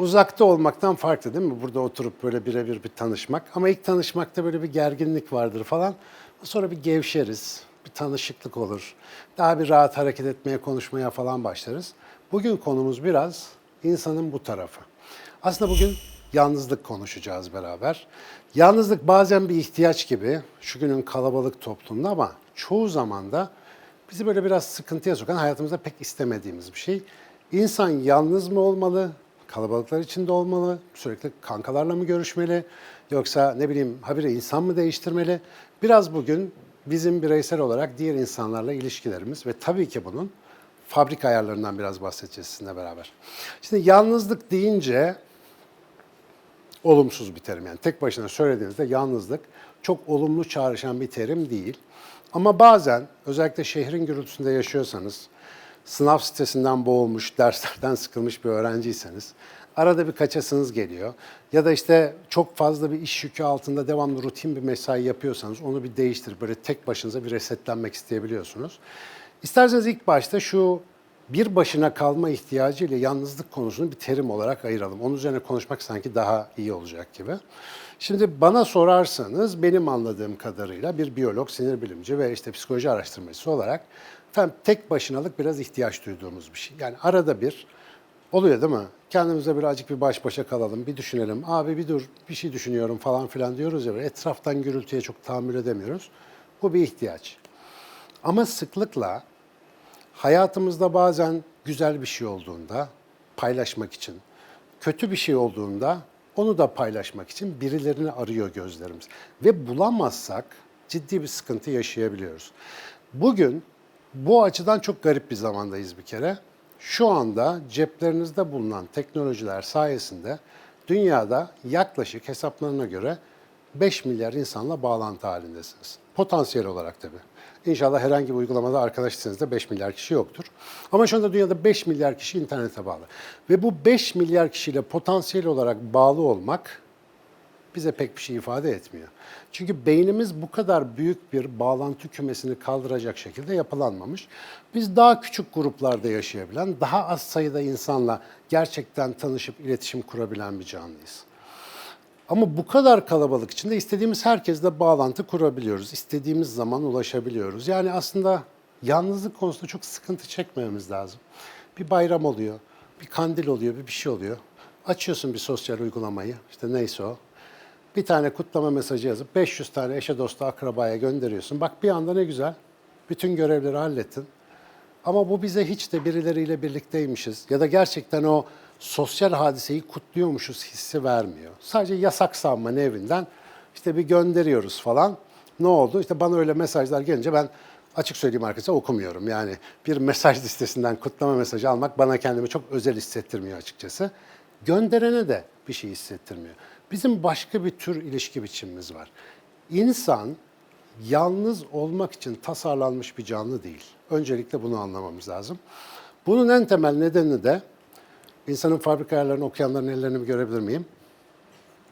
uzakta olmaktan farklı değil mi? Burada oturup böyle birebir bir tanışmak. Ama ilk tanışmakta böyle bir gerginlik vardır falan. Sonra bir gevşeriz, bir tanışıklık olur. Daha bir rahat hareket etmeye, konuşmaya falan başlarız. Bugün konumuz biraz insanın bu tarafı. Aslında bugün yalnızlık konuşacağız beraber. Yalnızlık bazen bir ihtiyaç gibi şu günün kalabalık toplumda ama çoğu zaman da bizi böyle biraz sıkıntıya sokan hayatımızda pek istemediğimiz bir şey. İnsan yalnız mı olmalı? Kalabalıklar içinde olmalı? Sürekli kankalarla mı görüşmeli? Yoksa ne bileyim habire insan mı değiştirmeli? Biraz bugün bizim bireysel olarak diğer insanlarla ilişkilerimiz ve tabii ki bunun fabrika ayarlarından biraz bahsedeceğiz sizinle beraber. Şimdi yalnızlık deyince olumsuz bir terim. Yani tek başına söylediğinizde yalnızlık çok olumlu çağrışan bir terim değil. Ama bazen özellikle şehrin gürültüsünde yaşıyorsanız, sınav stresinden boğulmuş, derslerden sıkılmış bir öğrenciyseniz, arada bir kaçasınız geliyor. Ya da işte çok fazla bir iş yükü altında devamlı rutin bir mesai yapıyorsanız onu bir değiştirip böyle tek başınıza bir resetlenmek isteyebiliyorsunuz. İsterseniz ilk başta şu bir başına kalma ihtiyacı ile yalnızlık konusunu bir terim olarak ayıralım. Onun üzerine konuşmak sanki daha iyi olacak gibi. Şimdi bana sorarsanız benim anladığım kadarıyla bir biyolog, sinir bilimci ve işte psikoloji araştırmacısı olarak efendim tek başınalık biraz ihtiyaç duyduğumuz bir şey. Yani arada bir oluyor değil mi? Kendimize birazcık bir baş başa kalalım, bir düşünelim. Abi bir dur, bir şey düşünüyorum falan filan diyoruz ya. Etraftan gürültüye çok tahammül edemiyoruz. Bu bir ihtiyaç. Ama sıklıkla hayatımızda bazen güzel bir şey olduğunda paylaşmak için, kötü bir şey olduğunda onu da paylaşmak için birilerini arıyor gözlerimiz. Ve bulamazsak ciddi bir sıkıntı yaşayabiliyoruz. Bugün bu açıdan çok garip bir zamandayız bir kere. Şu anda ceplerinizde bulunan teknolojiler sayesinde dünyada yaklaşık hesaplarına göre 5 milyar insanla bağlantı halindesiniz. Potansiyel olarak tabii. İnşallah herhangi bir uygulamada arkadaşsınız da 5 milyar kişi yoktur. Ama şu anda dünyada 5 milyar kişi internete bağlı. Ve bu 5 milyar kişiyle potansiyel olarak bağlı olmak bize pek bir şey ifade etmiyor. Çünkü beynimiz bu kadar büyük bir bağlantı kümesini kaldıracak şekilde yapılanmamış. Biz daha küçük gruplarda yaşayabilen, daha az sayıda insanla gerçekten tanışıp iletişim kurabilen bir canlıyız. Ama bu kadar kalabalık içinde istediğimiz herkesle bağlantı kurabiliyoruz. İstediğimiz zaman ulaşabiliyoruz. Yani aslında yalnızlık konusunda çok sıkıntı çekmememiz lazım. Bir bayram oluyor, bir kandil oluyor, bir bir şey oluyor. Açıyorsun bir sosyal uygulamayı, işte neyse o. Bir tane kutlama mesajı yazıp 500 tane eşe dosta akrabaya gönderiyorsun. Bak bir anda ne güzel. Bütün görevleri hallettin. Ama bu bize hiç de birileriyle birlikteymişiz ya da gerçekten o sosyal hadiseyi kutluyormuşuz hissi vermiyor. Sadece yasak sanma evinden işte bir gönderiyoruz falan. Ne oldu? İşte bana öyle mesajlar gelince ben açık söyleyeyim arkadaşlar okumuyorum. Yani bir mesaj listesinden kutlama mesajı almak bana kendimi çok özel hissettirmiyor açıkçası. Gönderene de bir şey hissettirmiyor. Bizim başka bir tür ilişki biçimimiz var. İnsan yalnız olmak için tasarlanmış bir canlı değil. Öncelikle bunu anlamamız lazım. Bunun en temel nedeni de insanın fabrika ayarlarını okuyanların ellerini bir görebilir miyim?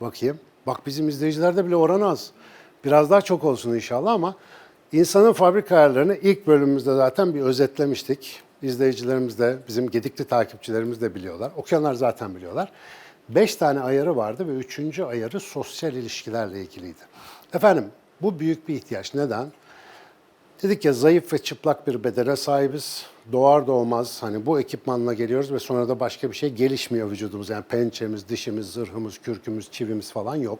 Bakayım. Bak bizim izleyicilerde bile oran az. Biraz daha çok olsun inşallah ama insanın fabrika ayarlarını ilk bölümümüzde zaten bir özetlemiştik. İzleyicilerimiz de, bizim gedikli takipçilerimiz de biliyorlar. Okuyanlar zaten biliyorlar. Beş tane ayarı vardı ve üçüncü ayarı sosyal ilişkilerle ilgiliydi. Efendim bu büyük bir ihtiyaç. Neden? Dedik ya zayıf ve çıplak bir bedene sahibiz. Doğar doğmaz hani bu ekipmanla geliyoruz ve sonra da başka bir şey gelişmiyor vücudumuz. Yani pençemiz, dişimiz, zırhımız, kürkümüz, çivimiz falan yok.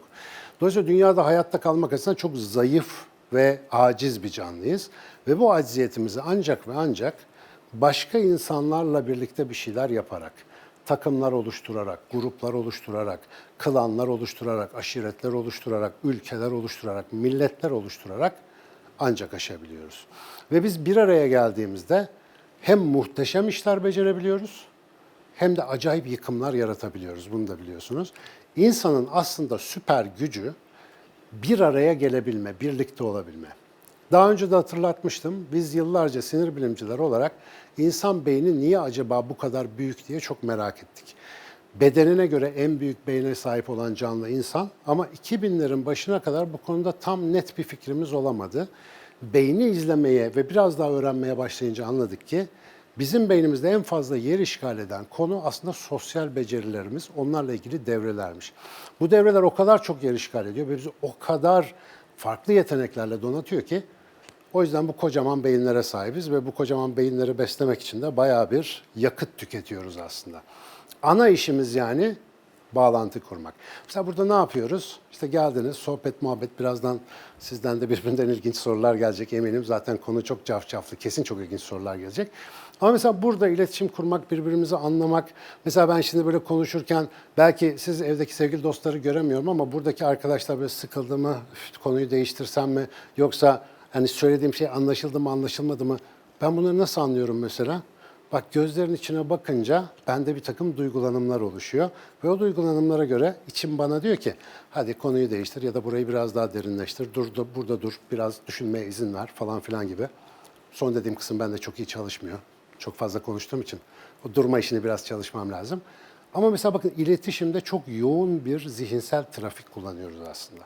Dolayısıyla dünyada hayatta kalmak açısından çok zayıf ve aciz bir canlıyız. Ve bu acziyetimizi ancak ve ancak başka insanlarla birlikte bir şeyler yaparak, takımlar oluşturarak, gruplar oluşturarak, klanlar oluşturarak, aşiretler oluşturarak, ülkeler oluşturarak, milletler oluşturarak ancak aşabiliyoruz. Ve biz bir araya geldiğimizde hem muhteşem işler becerebiliyoruz hem de acayip yıkımlar yaratabiliyoruz. Bunu da biliyorsunuz. İnsanın aslında süper gücü bir araya gelebilme, birlikte olabilme. Daha önce de hatırlatmıştım. Biz yıllarca sinir bilimciler olarak insan beyni niye acaba bu kadar büyük diye çok merak ettik. Bedenine göre en büyük beyne sahip olan canlı insan ama 2000'lerin başına kadar bu konuda tam net bir fikrimiz olamadı. Beyni izlemeye ve biraz daha öğrenmeye başlayınca anladık ki Bizim beynimizde en fazla yer işgal eden konu aslında sosyal becerilerimiz, onlarla ilgili devrelermiş. Bu devreler o kadar çok yer işgal ediyor ve bizi o kadar farklı yeteneklerle donatıyor ki o yüzden bu kocaman beyinlere sahibiz ve bu kocaman beyinleri beslemek için de bayağı bir yakıt tüketiyoruz aslında. Ana işimiz yani bağlantı kurmak. Mesela burada ne yapıyoruz? İşte geldiniz, sohbet, muhabbet. Birazdan sizden de birbirinden ilginç sorular gelecek eminim. Zaten konu çok cafcaflı, kesin çok ilginç sorular gelecek. Ama mesela burada iletişim kurmak, birbirimizi anlamak. Mesela ben şimdi böyle konuşurken belki siz evdeki sevgili dostları göremiyorum ama buradaki arkadaşlar böyle sıkıldı mı, "Üf, konuyu değiştirsem mi? Yoksa hani söylediğim şey anlaşıldı mı, anlaşılmadı mı? Ben bunları nasıl anlıyorum mesela? Bak gözlerin içine bakınca bende bir takım duygulanımlar oluşuyor. Ve o duygulanımlara göre içim bana diyor ki hadi konuyu değiştir ya da burayı biraz daha derinleştir. Dur da burada dur biraz düşünmeye izin ver falan filan gibi. Son dediğim kısım bende çok iyi çalışmıyor. Çok fazla konuştuğum için o durma işini biraz çalışmam lazım. Ama mesela bakın iletişimde çok yoğun bir zihinsel trafik kullanıyoruz aslında.